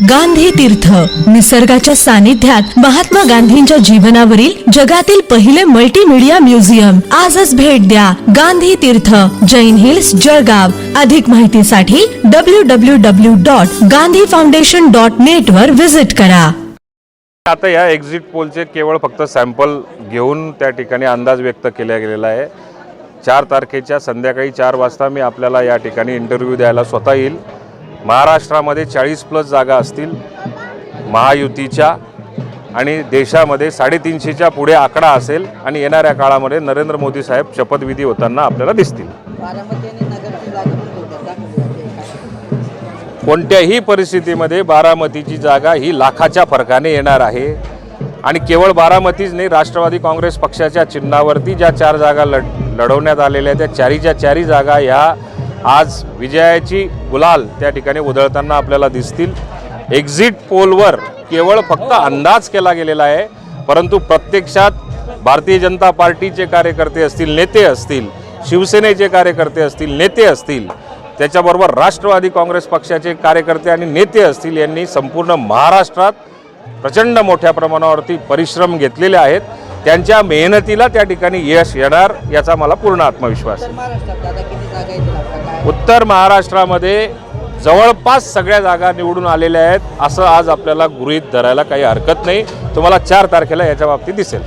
गांधी तीर्थ. निसर्गाच्या सानिध्यात महात्मा गांधींच्या जीवनावरील जगातील पहिले मल्टीमीडिया म्युझियम आजच भेट द्या गांधी तीर्थ. जैन हिल्स जळगाव. अधिक माहितीसाठी W W W dot Gandhi foundation dot net वर व्हिजिट करा. आता या एक्झिट पोलचे केवळ फक्त सॅम्पल घेऊन त्या ठिकाणी अंदाज व्यक्त केला गेलेला आहे. चार तारखेच्या संध्याकाळी चार वाजता मी आपल्याला या ठिकाणी इंटरव्ह्यू द्यायला स्वतः येईल. महाराष्ट्रामध्ये चाळीस प्लस जागा असतील महायुतीच्या आणि देशामध्ये साडेतीनशेच्या पुढे आकडा असेल आणि येणाऱ्या काळामध्ये नरेंद्र मोदी साहेब शपथविधी होताना आपल्याला दिसतील. कोणत्याही परिस्थितीमध्ये बारामतीची जागा ही लाखाच्या फरकाने येणार आहे आणि केवळ बारामतीच नाही राष्ट्रवादी काँग्रेस पक्षाच्या चिन्हावरती ज्या चार जागा लढ लढवण्यात आलेल्या त्या चारीच्या चारी जागा ह्या आज विजयाची गुलाल त्या ठिकाणी उधळताना आपल्याला दिसतील. एक्झिट पोलवर केवळ फक्त अंदाज केला गेलेला आहे परंतु प्रत्यक्षात भारतीय जनता पार्टीचे कार्यकर्ते असतील नेते असतील शिवसेनेचे कार्यकर्ते असतील नेते असतील त्याच्याबरोबर राष्ट्रवादी काँग्रेस पक्षाचे कार्यकर्ते आणि नेते असतील यांनी संपूर्ण महाराष्ट्रात प्रचंड मोठ्या प्रमाणावरती परिश्रम घेतलेले आहेत. त्यांच्या मेहनतीला त्या ठिकाणी यश येणार याचा मला पूर्ण आत्मविश्वास आहे. उत्तर महाराष्ट्रामध्ये जवळपास सगळ्या जागा निवडून आलेल्या आहेत. असं आज आपल्याला गृहीत धरायला काही हरकत नाही. तुम्हाला चार तारखेला याच्या बाबतीत दिसेल.